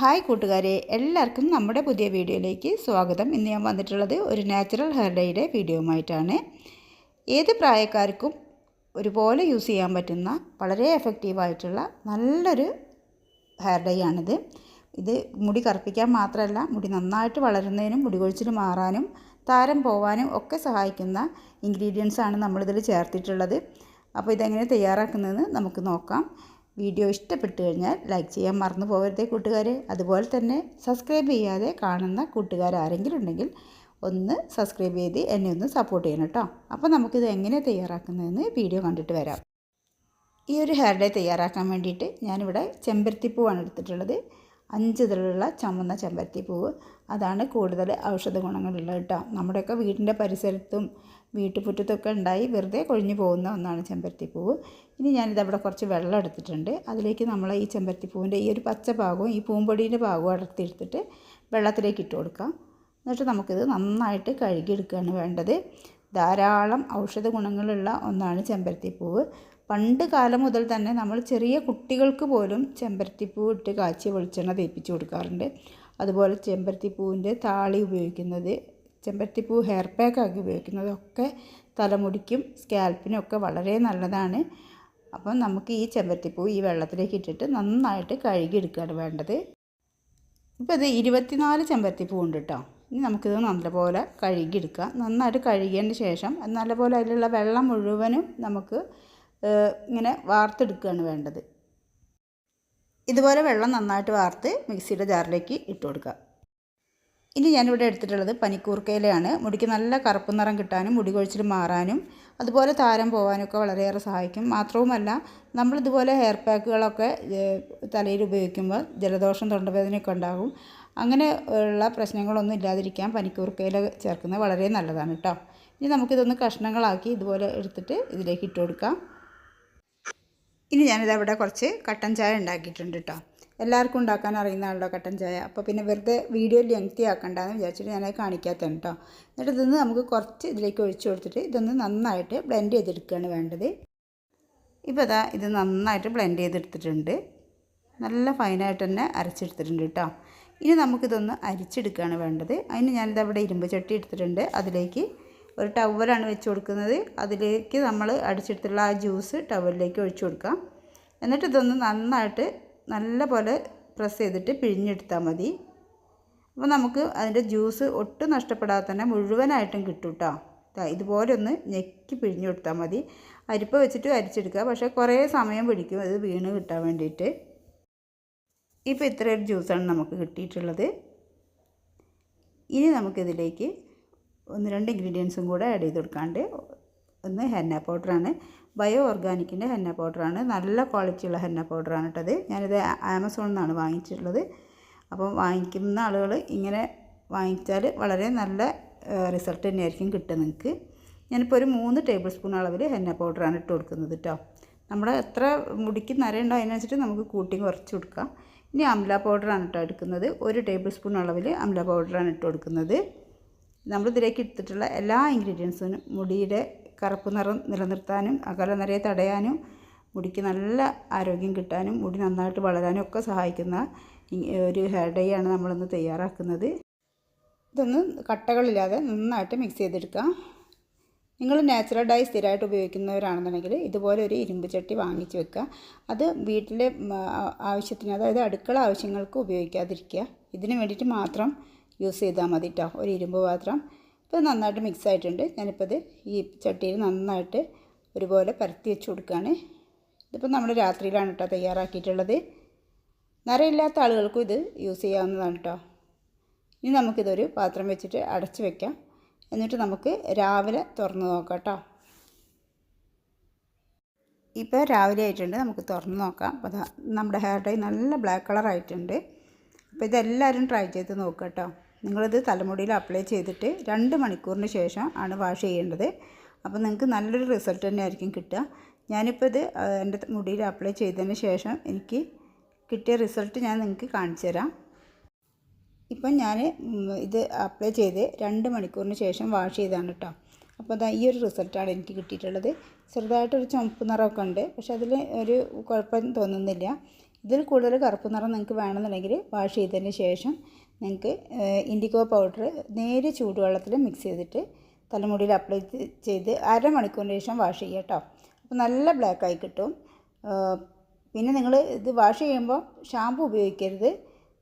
Hi കൂട്ടുകാരെ എല്ലാവർക്കും നമ്മുടെ പുതിയ വീഡിയോയിലേക്ക് സ്വാഗതം. ഇന്ന് ഞാൻ വന്നിട്ടുള്ളത് ഒരു നാച്ചുറൽ ഹെയർ ഡേയുടെ വീഡിയോയുമായിട്ടാണ്. ഏത് പ്രായക്കാർക്കും ഒരുപോലെ യൂസ് ചെയ്യാൻ പറ്റുന്ന വളരെ എഫക്റ്റീവായിട്ടുള്ള നല്ലൊരു ഹെയർ ഡേ ആണിത്. ഇത് മുടി കറുപ്പിക്കാൻ മാത്രമല്ല മുടി നന്നായിട്ട് വളരുന്നതിനും മുടി കൊഴിച്ചിൽ മാറാനും താരം പോവാനും ഒക്കെ സഹായിക്കുന്ന ഇൻഗ്രീഡിയൻസ് ആണ് നമ്മളിതിൽ ചേർത്തിട്ടുള്ളത്. അപ്പോൾ ഇതെങ്ങനെ തയ്യാറാക്കുന്നതെന്ന് നമുക്ക് നോക്കാം. വീഡിയോ ഇഷ്ടപ്പെട്ടു കഴിഞ്ഞാൽ ലൈക്ക് ചെയ്യാൻ മറന്നു പോകരുതേ കൂട്ടുകാരെ. അതുപോലെ തന്നെ സബ്സ്ക്രൈബ് ചെയ്യാതെ കാണുന്ന കൂട്ടുകാർ ആരെങ്കിലും ഉണ്ടെങ്കിൽ ഒന്ന് സബ്സ്ക്രൈബ് ചെയ്ത് എന്നെ ഒന്ന് സപ്പോർട്ട് ചെയ്യണം കേട്ടോ. അപ്പോൾ നമുക്കിത് എങ്ങനെ തയ്യാറാക്കുന്നതെന്ന് വീഡിയോ കണ്ടിട്ട് വരാം. ഈ ഒരു ഹെയർ ഡേ തയ്യാറാക്കാൻ വേണ്ടിയിട്ട് ഞാനിവിടെ ചെമ്പരത്തിപ്പൂവാണ് എടുത്തിട്ടുള്ളത്. അഞ്ച് ഇതിലുള്ള ചുമന്ന ചെമ്പരത്തിപ്പൂവ് അതാണ് കൂടുതൽ ഔഷധ ഗുണങ്ങളുള്ളത് കേട്ടോ. നമ്മുടെയൊക്കെ വീടിന്റെ പരിസരത്തും വീട്ടുമുറ്റത്തൊക്കെ ഉണ്ടായി വെറുതെ കൊഴിഞ്ഞു പോകുന്ന ഒന്നാണ് ചെമ്പരത്തിപ്പൂവ് ഇനി ഞാനിതവിടെ കുറച്ച് വെള്ളം എടുത്തിട്ടുണ്ട്. അതിലേക്ക് നമ്മൾ ഈ ചെമ്പരത്തിപ്പൂവിന്റെ ഈ ഒരു പച്ച ഭാഗവും ഈ പൂമ്പൊടീന്റെ ഭാഗവും അടർത്തിയെടുത്തിട്ട് വെള്ളത്തിലേക്ക് ഇട്ട് കൊടുക്കാം. എന്നിട്ട് നമുക്കിത് നന്നായിട്ട് കഴുകിയെടുക്കുകയാണ് വേണ്ടത്. ധാരാളം ഔഷധ ഗുണങ്ങളുള്ള ഒന്നാണ് ചെമ്പരത്തിപ്പൂവ് പണ്ട് കാലം മുതൽ തന്നെ നമ്മൾ ചെറിയ കുട്ടികൾക്ക് പോലും ചെമ്പരത്തിപ്പൂ ഇട്ട് കാച്ചിയ വെളിച്ചെണ്ണ തേപ്പിച്ച് കൊടുക്കാറുണ്ട്. അതുപോലെ ചെമ്പരത്തിപ്പൂവിന്റെ താളി ഉപയോഗിക്കുന്നത് ചെമ്പരത്തിപ്പൂ ഹെയർ പാക്കാക്കി ഉപയോഗിക്കുന്നതൊക്കെ തലമുടിക്കും സ്കാൽപ്പിനും ഒക്കെ വളരെ നല്ലതാണ്. അപ്പം നമുക്ക് ഈ ചെമ്പരത്തിപ്പൂ ഈ വെള്ളത്തിലേക്ക് ഇട്ടിട്ട് നന്നായിട്ട് കഴുകിയെടുക്കുകയാണ് വേണ്ടത്. ഇപ്പോൾ ഇത് ഇരുപത്തിനാല് ചെമ്പരത്തിപ്പൂ ഉണ്ട് കേട്ടോ ഇനി നമുക്കിത് നല്ലപോലെ കഴുകിയെടുക്കാം. നന്നായിട്ട് കഴുകിയതിന് ശേഷം നല്ലപോലെ അതിലുള്ള വെള്ളം മുഴുവനും നമുക്ക് ഇങ്ങനെ വാർത്തെടുക്കുകയാണ് വേണ്ടത്. ഇതുപോലെ വെള്ളം നന്നായിട്ട് വാർത്ത് മിക്സിയുടെ ജാറിലേക്ക് ഇട്ട് കൊടുക്കുക ഇനി ഞാനിവിടെ എടുത്തിട്ടുള്ളത് പനിക്കൂർക്കയിലയാണ്. മുടിക്ക് നല്ല കറുപ്പ് നിറം കിട്ടാനും മുടി കൊഴിച്ചിൽ മാറാനും അതുപോലെ താരം പോകാനൊക്കെ വളരെയേറെ സഹായിക്കും. മാത്രവുമല്ല നമ്മളിതുപോലെ ഹെയർ പാക്കുകളൊക്കെ തലയിൽ ഉപയോഗിക്കുമ്പോൾ ജലദോഷം തൊണ്ടവേദനയൊക്കെ ഉണ്ടാകും. അങ്ങനെ ഉള്ള പ്രശ്നങ്ങളൊന്നും ഇല്ലാതിരിക്കാൻ പനിക്കൂർക്കയില ചേർക്കുന്നത് വളരെ നല്ലതാണ് കേട്ടോ. ഇനി നമുക്കിതൊന്ന് കഷ്ണങ്ങളാക്കി ഇതുപോലെ എടുത്തിട്ട് ഇതിലേക്ക് ഇട്ട് കൊടുക്കാം. ഇനി ഞാനിതവിടെ കുറച്ച് കട്ടൻ ചായ ഉണ്ടാക്കിയിട്ടുണ്ട് കേട്ടോ. എല്ലാവർക്കും ഉണ്ടാക്കാൻ അറിയുന്നതാണല്ലോ കട്ടൻ ചായ. അപ്പോൾ പിന്നെ വെറുതെ വീഡിയോ ലെങ്തി ആക്കണ്ടെന്ന് വിചാരിച്ചിട്ട് ഞാനത് കാണിക്കാത്തതാണ് കേട്ടോ എന്നിട്ട് ഇതൊന്ന് നമുക്ക് കുറച്ച് ഇതിലേക്ക് ഒഴിച്ചു കൊടുത്തിട്ട് ഇതൊന്ന് നന്നായിട്ട് ബ്ലെൻഡ് ചെയ്തെടുക്കുകയാണ് വേണ്ടത്. ഇപ്പോൾ ഇതാ ഇത് നന്നായിട്ട് ബ്ലെൻഡ് ചെയ്തെടുത്തിട്ടുണ്ട്. നല്ല ഫൈനായിട്ട് തന്നെ അരച്ചെടുത്തിട്ടുണ്ട് കേട്ടോ ഇനി നമുക്കിതൊന്ന് അരിച്ചെടുക്കുകയാണ് വേണ്ടത്. അതിന് ഞാനിത് അവിടെ ഇരുമ്പ് ചട്ടി എടുത്തിട്ടുണ്ട്. അതിലേക്ക് ഒരു ടവലാണ് വെച്ച് കൊടുക്കുന്നത്. അതിലേക്ക് നമ്മൾ അടിച്ചെടുത്തുള്ള ആ ജ്യൂസ് ടവലിലേക്ക് ഒഴിച്ചു കൊടുക്കാം. എന്നിട്ട് ഇതൊന്ന് നന്നായിട്ട് നല്ല പോലെ പ്രസ് ചെയ്തിട്ട് പിഴിഞ്ഞെടുത്താൽ മതി. അപ്പോൾ നമുക്ക് അതിന്റെ ജ്യൂസ് ഒട്ടും നഷ്ടപ്പെടാതെ തന്നെ മുഴുവനായിട്ടും കിട്ടും കേട്ടോ ഇതുപോലെ ഒന്ന് ഞെക്കി പിഴിഞ്ഞെടുത്താൽ മതി. അരിപ്പ വെച്ചിട്ട് അരിച്ചെടുക്കുക. പക്ഷേ കുറേ സമയം പിടിക്കും. അത് വീണ് കിട്ടാൻ വേണ്ടിയിട്ട്. ഇപ്പോൾ ഇത്രയൊരു ജ്യൂസാണ് നമുക്ക് കിട്ടിയിട്ടുള്ളത്. ഇനി നമുക്കിതിലേക്ക് ഒന്ന് രണ്ട് ഇൻഗ്രീഡിയൻസും കൂടെ ആഡ് ചെയ്ത് കൊടുക്കാണ്ട് ഒന്ന് ഹെന്ന പൗഡറാണ്. ബയോ ഓർഗാനിക്കിന്റെ ഹെന്ന പൗഡറാണ്. നല്ല ക്വാളിറ്റിയുള്ള ഹെന്ന പൗഡറാണ് കേട്ടത് ഞാനിത് ആമസോണിൽ നിന്നാണ് വാങ്ങിച്ചിട്ടുള്ളത്. അപ്പോൾ വാങ്ങിക്കുന്ന ആളുകൾ ഇങ്ങനെ വാങ്ങിച്ചാൽ വളരെ നല്ല റിസൾട്ട് തന്നെയായിരിക്കും കിട്ടുക നിങ്ങൾക്ക്. ഞാനിപ്പോൾ ഒരു മൂന്ന് ടേബിൾ സ്പൂൺ അളവിൽ ഹെന്ന പൗഡറാണ് ഇട്ട് കൊടുക്കുന്നത് കേട്ടോ. നമ്മൾ എത്ര മുടിക്ക് നരയുണ്ടോ അതിനനുസരിച്ച് നമുക്ക് കൂട്ടി കുറച്ച് കൊടുക്കാം. ഇനി അംല പൗഡറാണ് കേട്ടോ എടുക്കുന്നത്. ഒരു ടേബിൾ സ്പൂൺ അളവിൽ അംല പൗഡറാണ് ഇട്ട് കൊടുക്കുന്നത്. നമ്മൾ ഇതിലേക്ക് എടുത്തിട്ടുള്ള എല്ലാ ഇൻഗ്രീഡിയൻസും മുടിയുടെ കറുപ്പ് നിറം നിലനിർത്താനും അകല നിറയെ തടയാനും മുടിക്ക് നല്ല ആരോഗ്യം കിട്ടാനും മുടി നന്നായിട്ട് വളരാനും ഒക്കെ സഹായിക്കുന്ന ഒരു ഹെയർ ഡൈ ആണ് നമ്മളിന്ന് തയ്യാറാക്കുന്നത്. ഇതൊന്ന് കട്ടകളില്ലാതെ നന്നായിട്ട് മിക്സ് ചെയ്തെടുക്കാം. നിങ്ങൾ നാച്ചുറൽ ഡൈ സ്ഥിരമായിട്ട് ഉപയോഗിക്കുന്നവരാണെന്നുണ്ടെങ്കിൽ ഇതുപോലെ ഒരു ഇരുമ്പ് ചട്ടി വാങ്ങിച്ച് വെക്കുക. അത് വീട്ടിലെ ആവശ്യത്തിന് അതായത് അടുക്കള ആവശ്യങ്ങൾക്ക് ഉപയോഗിക്കാതിരിക്കുക. ഇതിന് വേണ്ടിയിട്ട് മാത്രം യൂസ് ചെയ്താൽ മതി കേട്ടോ ഒരു ഇരുമ്പ് പാത്രം ഇപ്പോൾ നന്നായിട്ട് മിക്സ് ആയിട്ടുണ്ട്. ഞാനിപ്പോൾ ഇത് ഈ ചട്ടിയിൽ നന്നായിട്ട് ഒരുപോലെ പരത്തി വെച്ച് കൊടുക്കുകയാണ് ഇതിപ്പോൾ നമ്മൾ രാത്രിയിലാണ് കേട്ടോ തയ്യാറാക്കിയിട്ടുള്ളത്. നിറയില്ലാത്ത ആളുകൾക്കും ഇത് യൂസ് ചെയ്യാവുന്നതാണ് കേട്ടോ ഇനി നമുക്കിതൊരു പാത്രം വെച്ചിട്ട് അടച്ച് വെക്കാം. എന്നിട്ട് നമുക്ക് രാവിലെ തുറന്ന് നോക്കാം കേട്ടോ ഇപ്പോൾ രാവിലെ ആയിട്ടുണ്ട്. നമുക്ക് തുറന്ന് നോക്കാം. അപ്പോൾ നമ്മുടെ ഹെയർ ഡൈ നല്ല ബ്ലാക്ക് കളറായിട്ടുണ്ട് അപ്പോൾ ഇതെല്ലാവരും ട്രൈ ചെയ്ത് നോക്കാം കേട്ടോ നിങ്ങളിത് തലമുടിയിൽ അപ്ലൈ ചെയ്തിട്ട് രണ്ട് മണിക്കൂറിന് ശേഷം ആണ് വാഷ് ചെയ്യേണ്ടത്. അപ്പോൾ നിങ്ങൾക്ക് നല്ലൊരു റിസൾട്ട് തന്നെ ആയിരിക്കും കിട്ടുക. ഞാനിപ്പോൾ ഇത് എന്റെ മുടിയിൽ അപ്ലൈ ചെയ്തതിന് ശേഷം എനിക്ക് കിട്ടിയ റിസൾട്ട് ഞാൻ നിങ്ങൾക്ക് കാണിച്ചു തരാം. ഇപ്പം ഞാൻ ഇത് അപ്ലൈ ചെയ്ത് രണ്ട് മണിക്കൂറിന് ശേഷം വാഷ് ചെയ്താണ് കേട്ടോ. അപ്പോൾ അതാ ഈ ഒരു റിസൾട്ടാണ് എനിക്ക് കിട്ടിയിട്ടുള്ളത്. ചെറുതായിട്ടൊരു ചുമപ്പ് നിറമൊക്കെ ഉണ്ട്. പക്ഷേ അതിൽ ഒരു കുഴപ്പം തോന്നുന്നില്ല. ഇതിൽ കൂടുതൽ കറുപ്പ് നിറം നിങ്ങൾക്ക് വേണമെന്നുണ്ടെങ്കിൽ വാഷ് ചെയ്തതിന് ശേഷം നിങ്ങൾക്ക് ഇൻഡിഗോ പൗഡർ നേരെ ചൂടുവെള്ളത്തിൽ മിക്സ് ചെയ്തിട്ട് തലമുടിയിൽ അപ്ലൈ ചെയ്ത് അരമണിക്കൂറിന് ശേഷം വാഷ് ചെയ്യുക കേട്ടോ അപ്പോൾ നല്ല ബ്ലാക്കായി കിട്ടും. പിന്നെ നിങ്ങൾ ഇത് വാഷ് ചെയ്യുമ്പോൾ ഷാമ്പു ഉപയോഗിക്കരുത്.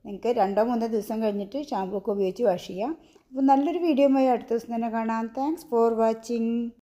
നിങ്ങൾക്ക് രണ്ടോ മൂന്നോ ദിവസം കഴിഞ്ഞിട്ട് ഷാമ്പു ഒക്കെ ഉപയോഗിച്ച് വാഷ് ചെയ്യാം. അപ്പോൾ നല്ലൊരു വീഡിയോ വീഡിയോയുമായി അടുത്ത ദിവസം തന്നെ കാണാം. Thanks for watching